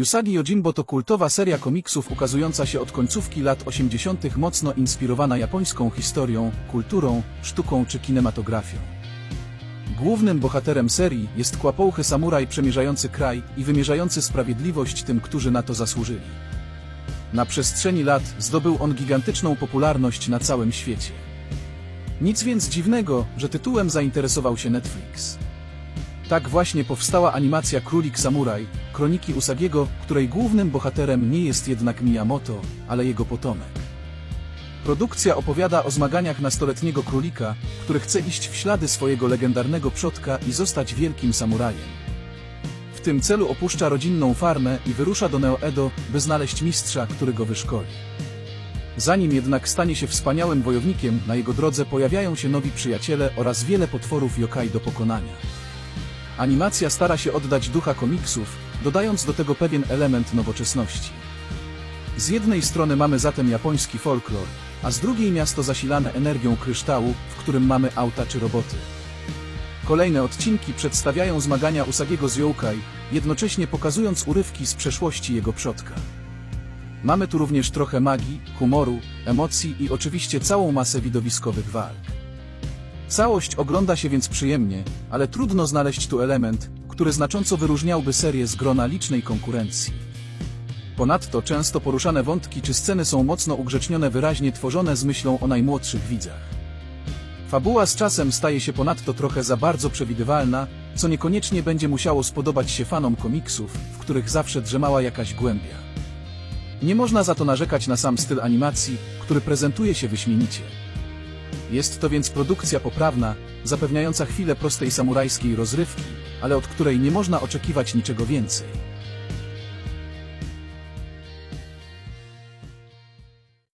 Usagi Yojimbo to kultowa seria komiksów ukazująca się od końcówki lat 80. mocno inspirowana japońską historią, kulturą, sztuką czy kinematografią. Głównym bohaterem serii jest kłapouchy samuraj przemierzający kraj i wymierzający sprawiedliwość tym, którzy na to zasłużyli. Na przestrzeni lat zdobył on gigantyczną popularność na całym świecie. Nic więc dziwnego, że tytułem zainteresował się Netflix. Tak właśnie powstała animacja Królik Samuraj, kroniki Usagiego, której głównym bohaterem nie jest jednak Miyamoto, ale jego potomek. Produkcja opowiada o zmaganiach nastoletniego królika, który chce iść w ślady swojego legendarnego przodka i zostać wielkim samurajem. W tym celu opuszcza rodzinną farmę i wyrusza do Neo-Edo, by znaleźć mistrza, który go wyszkoli. Zanim jednak stanie się wspaniałym wojownikiem, na jego drodze pojawiają się nowi przyjaciele oraz wiele potworów yokai do pokonania. Animacja stara się oddać ducha komiksów, dodając do tego pewien element nowoczesności. Z jednej strony mamy zatem japoński folklor, a z drugiej miasto zasilane energią kryształu, w którym mamy auta czy roboty. Kolejne odcinki przedstawiają zmagania Usagiego z yokai, jednocześnie pokazując urywki z przeszłości jego przodka. Mamy tu również trochę magii, humoru, emocji i oczywiście całą masę widowiskowych walk. Całość ogląda się więc przyjemnie, ale trudno znaleźć tu element, który znacząco wyróżniałby serię z grona licznej konkurencji. Ponadto często poruszane wątki czy sceny są mocno ugrzecznione wyraźnie tworzone z myślą o najmłodszych widzach. Fabuła z czasem staje się ponadto trochę za bardzo przewidywalna, co niekoniecznie będzie musiało spodobać się fanom komiksów, w których zawsze drzemała jakaś głębia. Nie można za to narzekać na sam styl animacji, który prezentuje się wyśmienicie. Jest to więc produkcja poprawna, zapewniająca chwilę prostej samurajskiej rozrywki, ale od której nie można oczekiwać niczego więcej.